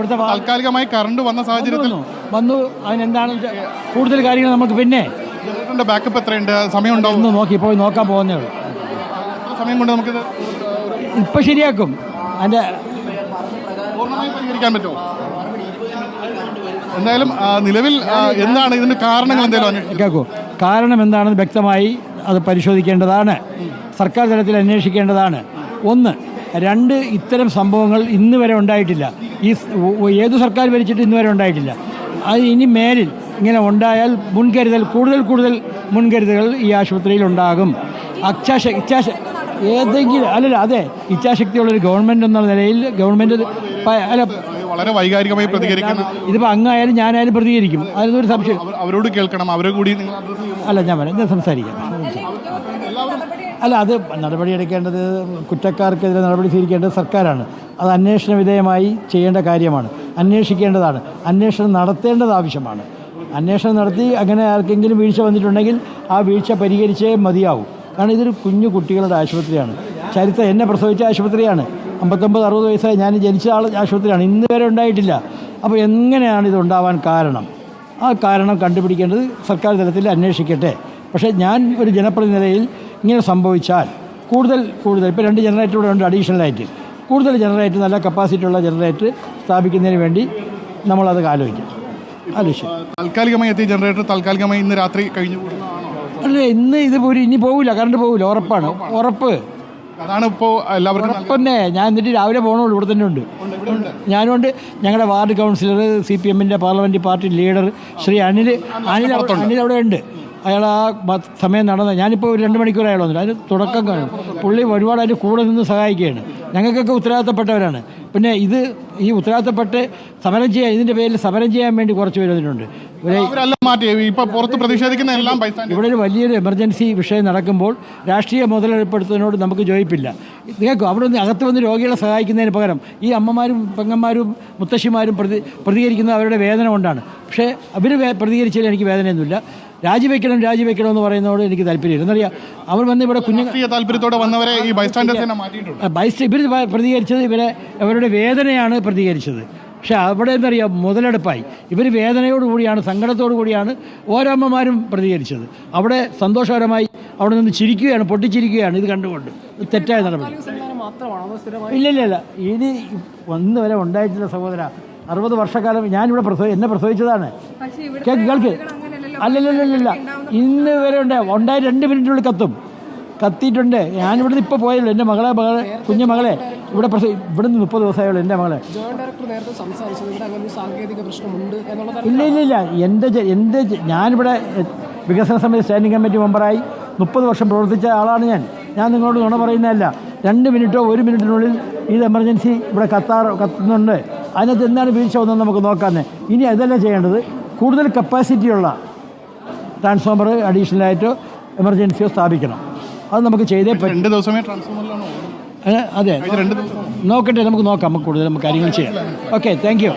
ഇവിടുത്തെ താൽക്കാലികമായി കറണ്ട് വന്ന സാഹചര്യത്തിൽ വന്നു അതിനെന്താണ് കൂടുതൽ കാര്യങ്ങൾ നമുക്ക് പിന്നെ ജനറേറ്ററിന്റെ ബാക്കപ്പ് എത്രയുണ്ട്? സമയം ഉണ്ടാവും ഒന്ന് നോക്കി പോയി നോക്കാൻ പോകുന്നേ ഉള്ളൂ. സമയം കൊണ്ട് നമുക്കിത് ഇപ്പം ശരിയാക്കും. അതിന്റെ പൂർണമായി പരിഹരിക്കാൻ പറ്റുമോ? എന്തായാലും നിലവിൽ എന്താണ് ഇതിന് കാരണങ്ങൾ എന്തെങ്കിലും കേൾക്കൂ കാരണം എന്താണെന്ന് വ്യക്തമായി അത് പരിശോധിക്കേണ്ടതാണ്. സർക്കാർ തലത്തിൽ അന്വേഷിക്കേണ്ടതാണ്. ഒന്ന് രണ്ട് ഇത്തരം സംഭവങ്ങൾ ഇന്ന് വരെ ഉണ്ടായിട്ടില്ല. ഈ ഏത് സർക്കാർ ഭരിച്ചിട്ട് ഇന്ന് വരെ ഉണ്ടായിട്ടില്ല. അത് ഇനി മേലിൽ ഇങ്ങനെ ഉണ്ടായാൽ മുൻകരുതൽ കൂടുതൽ കൂടുതൽ മുൻകരുതലുകൾ ഈ ആശുപത്രിയിൽ ഉണ്ടാകും. അച്ഛാശ ഇച്ഛാശ ഏതെങ്കിലും അല്ലല്ല അതെ ഇച്ഛാശക്തിയുള്ളൊരു ഗവൺമെന്റ് എന്ന നിലയിൽ ഗവൺമെന്റ് അല്ല വളരെ വൈകാരികമായി പ്രതികരിക്കുന്നു ഇതിപ്പോൾ അങ്ങായാലും ഞാനായാലും പ്രതികരിക്കും. അതിനൊരു സംശയം. അവരോട് കേൾക്കണം അവരെ കൂടി. അല്ല ഞാൻ പറയാം ഞാൻ സംസാരിക്കാം. അല്ല അത് നടപടിയെടുക്കേണ്ടത് കുറ്റക്കാർക്കെതിരെ നടപടി സ്വീകരിക്കേണ്ടത് സർക്കാരാണ്. അത് അന്വേഷണ വിധേയമായി ചെയ്യേണ്ട കാര്യമാണ്. അന്വേഷിക്കേണ്ടതാണ്. അന്വേഷണം നടത്തേണ്ടത് ആവശ്യമാണ്. അന്വേഷണം നടത്തി അങ്ങനെ ആർക്കെങ്കിലും വീഴ്ച വന്നിട്ടുണ്ടെങ്കിൽ ആ വീഴ്ച പരിഹരിച്ചേ മതിയാവും. കാരണം ഇതൊരു കുഞ്ഞു കുട്ടികളുടെ ആശുപത്രിയാണ്. ചരിത്രം എന്നെ പ്രസവിച്ച ആശുപത്രിയാണ്. അമ്പത്തൊമ്പത് അറുപത് വയസ്സായി ഞാൻ ജനിച്ച ആൾ ആശുപത്രിയാണ്. ഇന്ന് വരെ ഉണ്ടായിട്ടില്ല. അപ്പോൾ എങ്ങനെയാണ് ഇത് ഉണ്ടാവാൻ കാരണം? ആ കാരണം കണ്ടുപിടിക്കേണ്ടത് സർക്കാർ തലത്തിൽ അന്വേഷിക്കട്ടെ. പക്ഷേ ഞാൻ ഒരു ജനപ്രതിനിധി നിലയിൽ ഇങ്ങനെ സംഭവിച്ചാൽ കൂടുതൽ കൂടുതൽ ഇപ്പോൾ രണ്ട് ജനറേറ്റർ ഇവിടെ ഉണ്ട് അഡീഷണലായിട്ട് കൂടുതൽ ജനറേറ്റർ നല്ല കപ്പാസിറ്റി ഉള്ള ജനറേറ്റർ സ്ഥാപിക്കുന്നതിന് വേണ്ടി നമ്മളത് ആലോചിക്കും. ആലോചിച്ചു താൽക്കാലികമായി എത്തിയ ജനറേറ്റർ താൽക്കാലികമായി ഇന്ന് രാത്രി കഴിഞ്ഞു അല്ല ഇന്ന് ഇത് പോലും ഇനി പോകില്ല കറണ്ട് പോകില്ല ഉറപ്പാണ് ഉറപ്പ്. അതാണ് ഇപ്പോൾ എല്ലാവർക്കും ഉറപ്പന്നെ ഞാൻ എന്നിട്ട് രാവിലെ പോകണുള്ളൂ ഇവിടെ തന്നെ ഉണ്ട്. ഞാനുണ്ട് ഞങ്ങളുടെ വാർഡ് കൗൺസിലർ സി പി എമ്മിന്റെ parliament party leader Shri Anil Anil Anil അവിടെ ഉണ്ട്. അയാൾ ആ സമയം നടന്ന ഞാനിപ്പോൾ ഒരു രണ്ട് മണിക്കൂർ അയാൾ വന്നിട്ട് അതിന് തുടക്കം കാണും. പുള്ളി ഒരുപാട് അതിന്റെ കൂടെ നിന്ന് സഹായിക്കുകയാണ്. ഞങ്ങൾക്കൊക്കെ ഉത്തരവാദിത്തപ്പെട്ടവരാണ്. പിന്നെ ഇത് ഈ ഉത്തരവാദിത്തപ്പെട്ട് സമരം ചെയ്യാൻ ഇതിന്റെ പേരിൽ സമരം ചെയ്യാൻ വേണ്ടി കുറച്ച് പേര് അതിനുണ്ട് ഇവിടെ ഒരു വലിയൊരു എമർജൻസി വിഷയം നടക്കുമ്പോൾ രാഷ്ട്രീയ മുതലെടുപ്പെടുത്തുന്നതിനോട് നമുക്ക് ജോയിപ്പില്ല നിങ്ങൾക്ക് അവിടെ നിന്ന് അകത്ത് വന്ന് രോഗികളെ സഹായിക്കുന്നതിന് പകരം ഈ അമ്മമാരും പെങ്ങന്മാരും മുത്തശ്ശിമാരും പ്രതി പ്രതികരിക്കുന്നത് അവരുടെ വേദന കൊണ്ടാണ്. പക്ഷേ അവർ പ്രതികരിച്ചതിൽ എനിക്ക് വേദനയൊന്നുമില്ല. രാജിവെക്കണം രാജിവെക്കണം എന്ന് പറയുന്നതോട് എനിക്ക് താല്പര്യമില്ല. എന്നറിയാം അവർ വന്ന് ഇവിടെ കുഞ്ഞു താല്പര്യത്തോടെ വന്നവരെ ഈ ബൈസ്റ്റാൻഡേഴ്സ് തന്നെ മാറ്റിയിട്ടുണ്ട്. ബൈസ്റ്റ് ഇവർ പ്രതികരിച്ചത് ഇവരെ അവരുടെ വേദനയാണ് പ്രതികരിച്ചത്. പക്ഷെ അവിടെ എന്തറിയാം മുതലെടുപ്പായി. ഇവർ വേദനയോടുകൂടിയാണ് സങ്കടത്തോടു കൂടിയാണ് ഓരോ അമ്മമാരും പ്രതികരിച്ചത്. അവിടെ സന്തോഷകരമായി അവിടെ നിന്ന് ചിരിക്കുകയാണ് പൊട്ടിച്ചിരിക്കുകയാണ് ഇത് കണ്ടുകൊണ്ട്. തെറ്റായ നടപടി. ഇല്ല ഇല്ല ഇല്ല. ഇനി ഒന്ന് വരെ ഉണ്ടായിട്ടില്ല സഹോദര. അറുപത് വർഷക്കാലം ഞാനിവിടെ പ്രസവി എന്നെ പ്രസവിച്ചതാണ്. പക്ഷേ ഇവിടെ കേൾക്ക്. കേൾക്ക് അല്ലല്ലല്ലല്ല. ഇന്ന് വരെ ഉണ്ട്. ഉണ്ടായി രണ്ട് മിനിറ്റിനുള്ളിൽ കത്തും. കത്തിയിട്ടുണ്ട്. ഞാനിവിടുന്ന് ഇപ്പോൾ പോയല്ലോ എന്റെ മകളെ മകളെ കുഞ്ഞു മകളെ. ഇവിടെ പ്രശ്നം ഇവിടുന്ന് മുപ്പത് ദിവസമായുള്ളൂ എന്റെ മകളെ. ഇല്ല ഇല്ല ഇല്ല. എന്റെ എന്റെ ഞാനിവിടെ വികസന സമിതി സ്റ്റാൻഡിംഗ് കമ്മിറ്റി മെമ്പറായി മുപ്പത് വർഷം പ്രവർത്തിച്ച ആളാണ് ഞാൻ. ഞാൻ നിങ്ങളോട് നുണ പറയുന്നതല്ല. രണ്ട് മിനിറ്റോ ഒരു മിനിറ്റിനുള്ളിൽ ഇത് എമർജൻസി ഇവിടെ കത്താറ് കത്തുന്നുണ്ട്. അതിനകത്ത് എന്താണ് വീഴ്ച വന്നത് നമുക്ക് നോക്കാമെന്ന്. ഇനി അതല്ല ചെയ്യേണ്ടത്. കൂടുതൽ കപ്പാസിറ്റിയുള്ള ട്രാൻസ്ഫോമർ അഡീഷണലായിട്ടോ എമർജൻസിയോ സ്ഥാപിക്കണം. അത് നമുക്ക് ചെയ്തേ രണ്ട് ദിവസമേ ട്രാൻസ്ഫോമറിലാണോ അതെ. രണ്ട് നോക്കട്ടെ നമുക്ക് നോക്കാം. നമുക്ക് കൂടുതൽ നമുക്ക് കാര്യങ്ങൾ ചെയ്യാം. Okay thank you